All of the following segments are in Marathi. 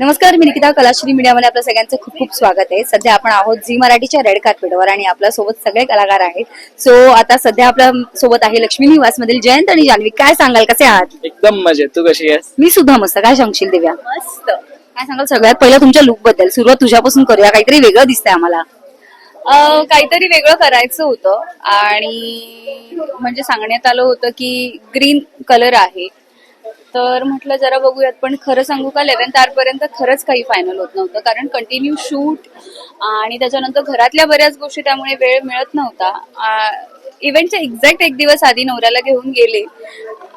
नमस्कार मी निकिता कलाश्री मीडियामध्ये आपल्या सगळ्यांचं खूप खूप स्वागत आहे. सध्या आपण आहोत झी मराठीच्या रेड कार्पेटवर आणि आपल्यासोबत सगळे कलाकार आहेत. सो आता सध्या आपल्यासोबत आहे लक्ष्मी निवास मधील जयंत आणि जान्हवी. काय सांगाल कसे आहात? एकदम मजेत. तू कशी आहेस? मी सुद्धा मस्त. काय सांगशील दिव्या? मस्त. काय सांगाल सगळ्यात पहिलं तुमच्या लुकबद्दल. सुरुवात तुझ्यापासून करूया. काहीतरी वेगळं दिसतंय आम्हाला. अं, काहीतरी वेगळं करायचं होतं. आणि म्हणजे सांगण्यात आलं होतं की ग्रीन कलर आहे. तर म्हटलं जरा बघूयात. पण खरं सांगू का लेवन तारपर्यंत खरंच काही फायनल होत नव्हतं. कारण कंटिन्यू शूट आणि त्याच्यानंतर घरातल्या बऱ्याच गोष्टी त्यामुळे वेळ मिळत नव्हता. इव्हेंटच्या एक्झॅक्ट एक दिवस आधी नवऱ्याला घेऊन गेले.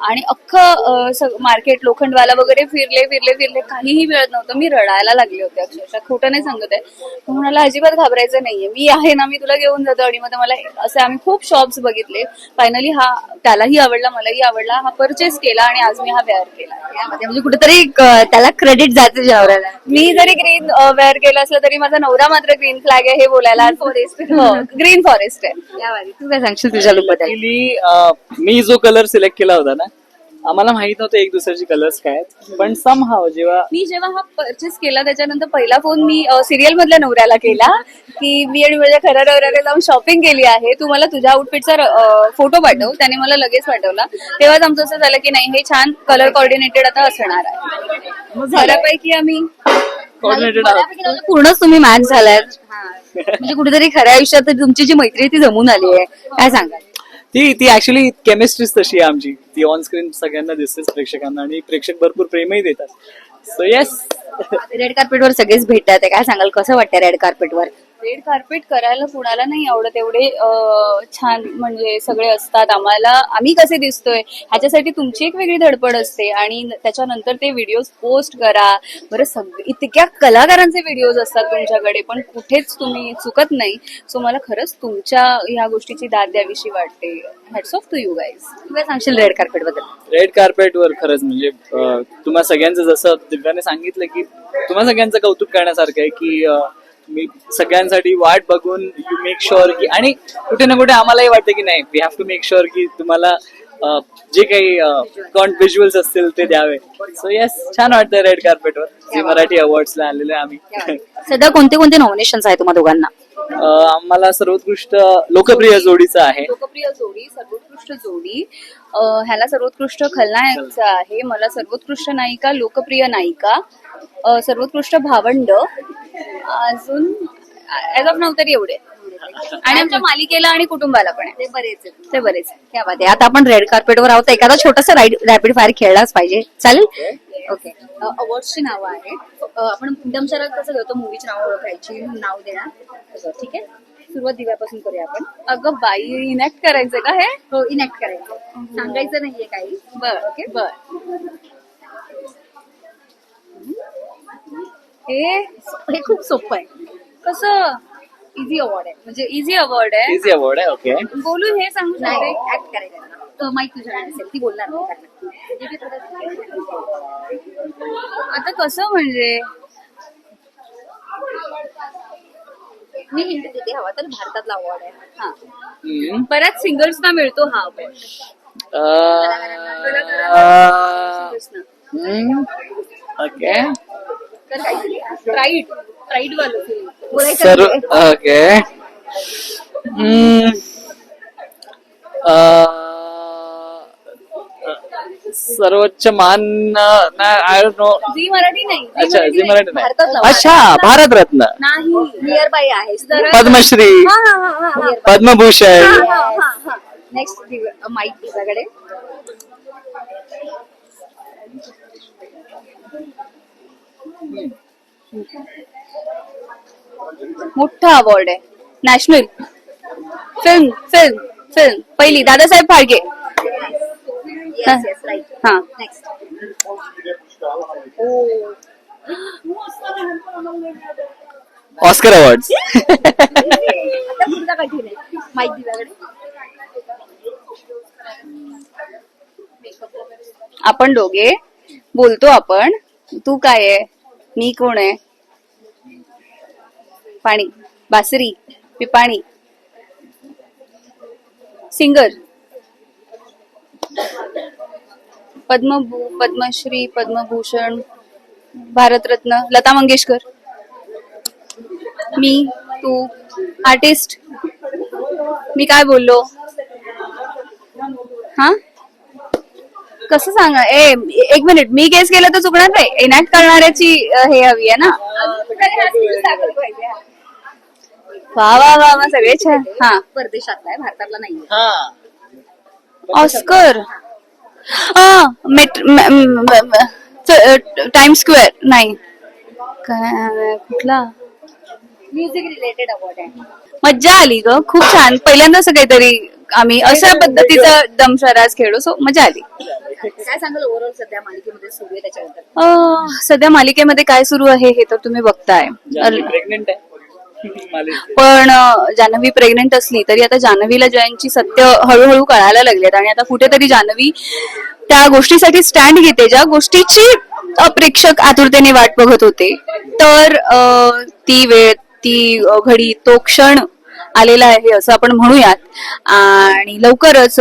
आणि अख्खं मार्केट लोखंडवाला वगैरे फिरले फिरले फिरले काहीही मिळत नव्हतं. मी रडायला लागले होते अक्षरशः. खोटं नाही सांगत आहे. तो म्हणाला अजिबात घाबरायचं नाहीये. मी आहे ना मी तुला घेऊन जातो. आणि मग ते मला असे आम्ही खूप शॉप्स बघितले. फायनली हा त्यालाही आवडला मलाही आवडला. हा परचेस केला आणि आज मी हा वेअर केला. यामध्ये म्हणजे कुठेतरी त्याला क्रेडिट जाते तुझ्या नवऱ्याला मी जरी ग्रीन वेअर केलं असलं तरी माझा नवरा मात्र ग्रीन फ्लॅग आहे हे बोलायला फॉरेस्ट ग्रीन फॉरेस्ट आहे. तू काय सांगशील तुझ्या लुकबद्दल मी जो कलर सिलेक्ट केला होता ना आम्हाला माहीत नव्हतं एक दुसऱ्याचे कलर्स काय आहेत पण सम हाव जेव्हा मी जेव्हा हा परचेस केला त्याच्यानंतर पहिला फोन मी सिरियल मधल्या नवऱ्याला केला की मी आणि माझ्या खऱ्या नवऱ्याला जाऊन शॉपिंग केली आहे. तू मला तुझ्या आउटफिटचा फोटो पाठव. त्याने मला लगेच पाठवला. तेव्हाच आमचं असं झालं की नाही हे छान कलर कॉर्डिनेटेड आता असणार आहे. बऱ्यापैकी आम्ही कोऑर्डिनेटेड आहोत. बऱ्यापैकी पूर्णच तुम्ही मॅच झालाय. म्हणजे कुठेतरी खऱ्या आयुष्यात तुमची जी मैत्री आहे ती जमून आली आहे. काय सांगाल? ती ती ऍक्च्युली केमिस्ट्रीच तशी आहे आमची. ती ऑन स्क्रीन सगळ्यांना दिसतेच प्रेक्षकांना आणि प्रेक्षक भरपूर प्रेमही देतात. सो येस रेड कार्पेटवर सगळेच भेटतात. काय सांगाल? कसं वाटतं रेड कार्पेटवर रेड कार्पेट करायला कुणाला नाही आवडत. एवढे छान म्हणजे सगळे असतात. आम्हाला आम्ही कसे दिसतोय? ह्याच्यासाठी तुमची एक वेगळी धडपड असते. आणि त्याच्यानंतर ते व्हिडिओ पोस्ट करा. बरं सगळे इतक्या कलाकारांचे व्हिडिओज असतात तुमच्याकडे पण कुठेच तुम्ही चुकत नाही. सो मला खरंच तुमच्या ह्या गोष्टीची दाद द्यावीशी वाटते. Hats off to you guys काय सांगशील रेड कार्पेटबद्दल? रेड कार्पेट वर खरंच म्हणजे तुम्हाला तुम्हा सगळ्यांचं जसं दिव्याने सांगितलं की तुम्हा सगळ्यांचं कौतुक करण्यासारखं आहे की मी सगळ्यांसाठी वाट बघून यू मेक शुअर की आणि कुठे ना कुठे आम्हालाही वाटतं की नाही we have to make sure की तुम्हाला अं, जे काही व्हिज्युअल्स असतील ते द्यावे. सो येस छान वाटतं रेड कार्पेटवर मराठी अवॉर्ड्सला आलेले आम्ही. सध्या कोणते कोणते नॉमिनेशन आहे तुम्हा दोघांना? आम्हाला सर्वोत्कृष्ट लोकप्रिय जोडीचं आहे. लोकप्रिय जोडी सर्वोत्कृष्ट जोडी. अं, ह्याला सर्वोत्कृष्ट खलनायकचा आहे. मला सर्वोत्कृष्ट नायिका लोकप्रिय नायिका अं, सर्वोत्कृष्ट भावंड. अजून ऍज ऑफ नाव तरी एवढे. आणि आमच्या मालिकेला आणि कुटुंबाला पण आहे. ते बरेच ते बरेच आहे. क्या बात आहे. आता आपण रेड कार्पेटवर आहोत. एखादा छोटासा रॅपिड फायर खेळलाच पाहिजे. चालेल? ओके अवॉर्डची नावं आहेत. अं, आपण दमशरात कसं करतो मूवीची नावं ओळखायची. नाव देणार. ठीक आहे? सुरुवात दिव्यापासून करूया आपण. अगं बाई इनॅक्ट करायचं का हे? हो इनॅक्ट करायचं. सांगायचं नाहीये काही. बर ओके बर. हे हे खूप सोपं आहे. कसं? इझी अवॉर्ड आहे. म्हणजे इझी अवॉर्ड आहे. इझी अवॉर्ड आहे ओके बोलू हे सांगू शकते? ऍक्ट करायचं माहीत तुझ्याकडे असेल. ती बोलणार नाही आता कसं म्हणजे? मी हिंट देते हवा तर भारतातला अवॉर्ड आहे. हा. हम्म. बऱ्याच सिंगर्सना मिळतो हा अवॉर्ड हम्म. ओके तर काहीतरी प्राईड प्राईड वालं सर्व ओके. हम्म. अं, सर्वोच्च मान I don't know Zee Marathi नाही अच्छा झी मराठी नाही. अच्छा भारतरत्न. नाही नियर बाय आहे पद्मश्री. पद्मभूषण. हा हा हा नेक्स्ट माईक तुझ्याकडे. मोठा अवॉर्ड आहे. नॅशनल फिल्म फिल्म फिल्म पहिली. Dadasaheb Phalke. Yes yes right हा. नेक्स्ट ऑस्कर अवॉर्ड आपण दोघे बोलतो आपण. तू काय आहे? मी कोण आहे? पाणी बासरी पिपाणी. सिंगर. पद्मभू पद्मश्री पद्मभूषण भारतरत्न लता मंगेशकर. मी तू आर्टिस्ट. मी काय बोललो? हा? कसं सांगा? ए एक मिनिट. मी केस केलं तर चुकणार नाही. एनॅक्ट करणाऱ्याची हे हवी आहे ना? वा वा वा वा सगळे छान. हा. परदेशातला आहे भारतातला नाही ऑस्कर. टाइम स्क्वेअर नाही. काय कुठला? म्युझिक रिलेटेड अवॉर्ड आहे. मज्जा आली ग खूप छान. पहिल्यांदा असं काहीतरी आम्ही अशा पद्धतीचा दमशराज खेळलो सो मजा आली. काय सांगाल ओव्हरऑल सध्या मालिकेमध्ये सुरू आहे त्याच्याबद्दल? अं, सध्या मालिकेमध्ये काय सुरू आहे हे तर तुम्ही बघताय. प्रेग्नेंट आहे. पण जान्हवी प्रेग्नेंट असली तरी आता जान्हवीला जयंतची सत्य हळूहळू कळायला लागलेत आणि आता कुठेतरी जान्हवी त्या गोष्टीसाठी स्टँड घेते ज्या गोष्टीची प्रेक्षक आतुरतेने वाट बघत होते. तर ती वेळ ती घडी तो क्षण आलेला आहे असं आपण म्हणूयात. आणि लवकरच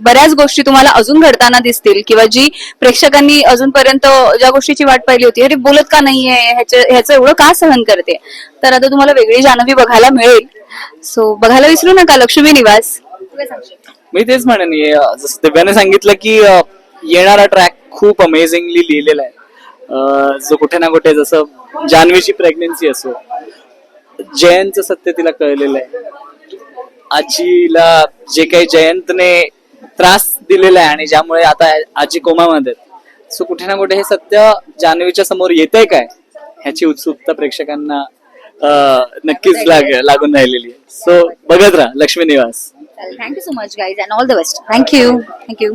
बऱ्याच गोष्टी तुम्हाला अजून घडताना दिसतील किंवा जी प्रेक्षकांनी अजूनपर्यंत ज्या गोष्टीची वाट पाहिली होती अरे बोलत का नाहीये? ह्याचं ह्याचं एवढं का सहन करते? तर आता तुम्हाला वेगळी जानवी बघायला मिळेल. सो बघायला विसरू नका लक्ष्मी निवास. मी तेच म्हणेन जसं दिव्याने सांगितलं की येणारा ट्रॅक खूप अमेझिंगली लिहिलेला आहे. जो कुठे ना कुठे जसं जान्हवीची प्रेग्नेन्सी असो जयंतचं सत्य तिला कळलेलं आहे. आजीला जे काही जयंतने त्रास दिलेला आहे आणि ज्यामुळे आता आजी कोमामध्ये सो कुठे ना कुठे हे सत्य जान्हवीच्या समोर येतंय काय? ह्याची उत्सुकता प्रेक्षकांना नक्कीच लाग लागून राहिलेली आहे. सो बघत राहा Lakshmi Niwas. Thank you so much guys and all the best thank you thank you